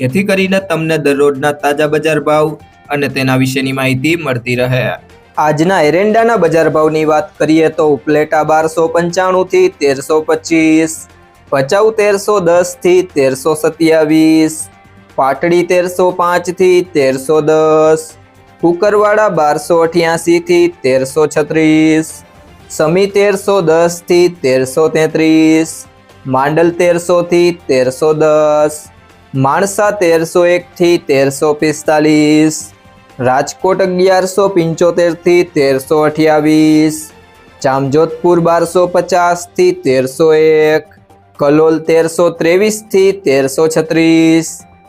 જેથી કરીને તમને દરરોજના તાજા બજાર ભાવ અને તેના વિશેની માહિતી મળતી રહે. આજના એરેન્ડાના બજાર ભાવની વાત કરીએ તો ઉપલેટા બારસો પંચાણુંથી તેરસો પચીસ, ભચાઉ તેરસો દસથી તેરસો સત્યાવીસ, પાટડી તેરસો પાંચથી તેરસો દસ, કુકરવાડા બારસો અઠ્યાસીથી તેરસો છત્રીસ, સમી તેરસો દસથી તેરસો તેત્રીસ, માંડલ તેરસોથી તેરસો દસ માણસા તેરસો એકથી તેરસો પિસ્તાલીસ, રાજકોટ અગિયારસો પંચોતેરથી તેરસો અઠ્યાવીસ, જામજોધપુર બારસો પચાસથી તેરસો એક, કલોલ તેરસો ત્રેવીસથી તેરસો છત્રીસ,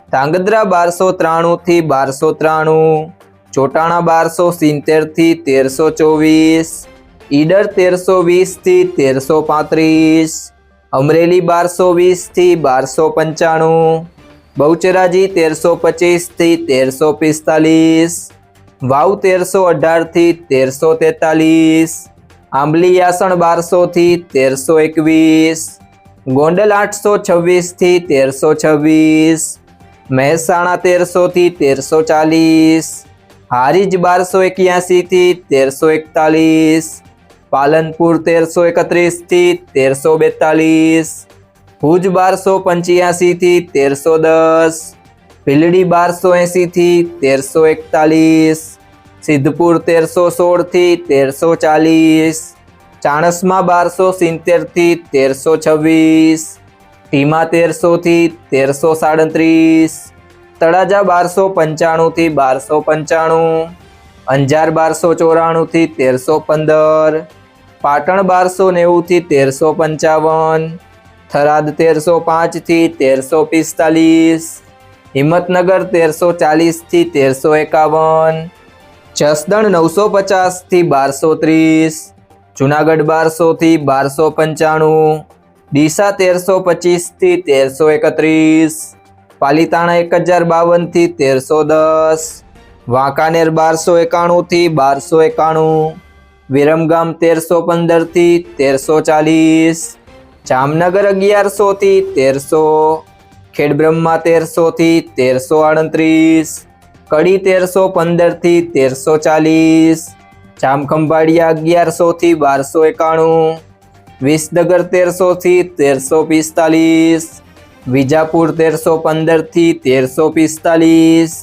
ધાંગધ્રા બારસો ત્રાણુંથી બારસો ત્રાણું, ચોટાણા બારસો સિત્તેરથી તેરસો ચોવીસ, ઈડર તેરસો વીસથી તેરસો પાંત્રીસ, અમરેલી બારસો વીસથી બારસો પંચાણું બહુચરાજી તેરસો પચીસથી તેરસો પિસ્તાલીસ, વાવ તેરસો અઢારથી તેરસો તેતાલીસ, આંબલી યાસણ બારસોથી તેરસો એકવીસ, ગોંડલ આઠસો છવ્વીસથી તેરસો છવ્વીસ, મહેસાણા તેરસોથી તેરસો ચાલીસ, હારીજ બારસો એક્યાસીથી તેરસો એકતાલીસ, પાલનપુર તેરસો એકત્રીસથી તેરસો બેતાલીસ ભુજ બારસો પંચ્યાસીથી તેરસો દસ ભીલડી બારસો એંસીથી તેરસો એકતાલીસ, સિદ્ધપુર તેરસો સોળથી તેરસો ચાલીસ, ચાણસમાં બારસો સિત્તેરથી તેરસો છવ્વીસ ધીમા તેરસોથી તેરસો સાડત્રીસ, તળાજા બારસો પંચાણુંથી બારસો પંચાણું, અંજાર બારસો ચોરાણુંથી તેરસો પંદર, પાટણ બારસો નેવુંથી તેરસો પંચાવન થરાદ તેરસો પાંચથી તેરસો પિસ્તાલીસ, હિંમતનગર તેરસો ચાલીસથી તેરસો એકાવન, જસદણ નવસો પચાસથી બારસો ત્રીસ, જુનાગઢ બારસોથી બારસો પંચાણું, ડીસા તેરસો પચીસથી તેરસો એકત્રીસ, પાલીતાણા એક હજાર બાવનથી તેરસો દસ, વાંકાનેર બારસો એકાણુંથી બારસો એકાણું, વિરમગામ તેરસો પંદરથી તેરસો ચાલીસ જામનગર અગિયારસોથી તેરસો, ખેડબ્રહ્મા તેરસોથી તેરસો આડત્રીસ, કડી તેરસો પંદરથી તેરસો ચાલીસ, જામખંભાળિયા અગિયારસોથી બારસો એકાણું, વિસનગર તેરસોથી તેરસો પિસ્તાલીસ, વિજાપુર તેરસો પંદરથી તેરસો પિસ્તાલીસ,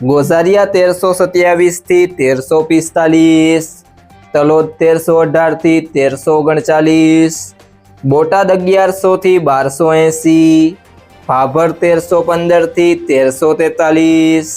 ગોઝારિયા તેરસો સત્યાવીસથી તેરસો પિસ્તાલીસ, તલોદ તેરસો અઢારથી તેરસો ઓગણચાલીસ બોટાદ અગિયારસોથી બારસો એંસી ભાભર તેરસો પંદરથી તેરસો તેતાલીસ.